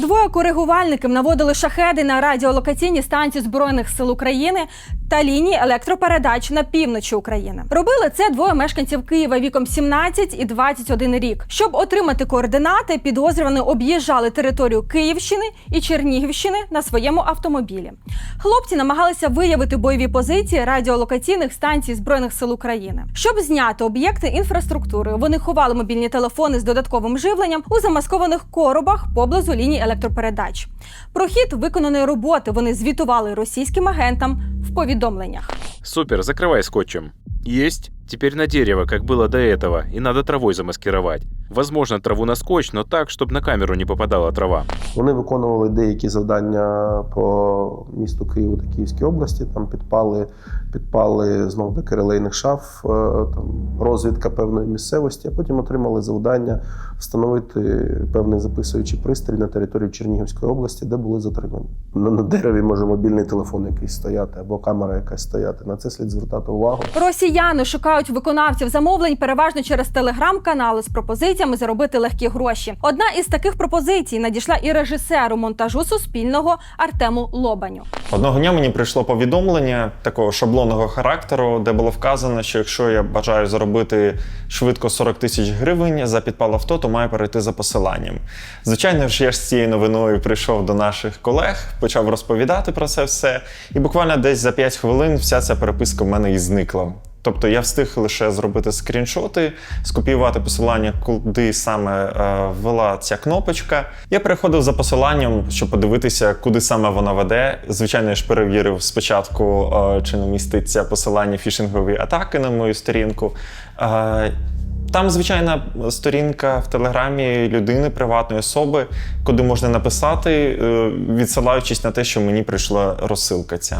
Двоє коригувальників наводили шахеди на радіолокаційні станції Збройних сил України та лінії електропередач на півночі України. Робили це двоє мешканців Києва віком 17 і 21 рік. Щоб отримати координати, підозрювані об'їжджали територію Київщини і Чернігівщини на своєму автомобілі. Хлопці намагалися виявити бойові позиції радіолокаційних станцій Збройних сил України. Щоб зняти об'єкти інфраструктури, вони ховали мобільні телефони з додатковим живленням у замаскованих коробах поблизу ліній електропередач. Про хід виконаної роботи вони звітували російським агентам в повідомленнях. Супер, закривай скотчем. Есть. Теперь на дерево, как было до этого, и надо травой замаскировать. Возможно, траву на скотч, но так, чтобы на камеру не попадала трава. Вони виконували деякі завдання по місту Києву та Київській області. Там підпали, підпали знов таки релейних шаф, е, там розвідка певної місцевості, а потім отримали завдання встановити певний записуючий пристрій на території Чернігівської області, де були затримані. На, на дереві може мобільний телефон якийсь стояти або камера якась стояти. На це слід звертати увагу. Росіяни шукають виконавців замовлень переважно через телеграм-канали з пропозиціями заробити легкі гроші. Одна із таких пропозицій надійшла і режисеру монтажу суспільного Артему Лобаню. Одного дня мені прийшло повідомлення такого шаблонного характеру, де було вказано, що якщо я бажаю заробити швидко 40 тисяч гривень за підпал авто, то маю перейти за посиланням. Звичайно ж, я ж з цією новиною прийшов до наших колег, почав розповідати про це все, і буквально десь за 5 хвилин вся ця переписка в мене і зникла. Тобто я встиг лише зробити скріншоти, скопіювати посилання, куди саме е, ввела ця кнопочка. Я переходив за посиланням, щоб подивитися, куди саме вона веде. Звичайно, я ж перевірив спочатку, е, чи не міститься посилання фішингові атаки на мою сторінку. Е, там звичайна сторінка в телеграмі людини, приватної особи, куди можна написати, відсилаючись на те, що мені прийшла розсилка ця.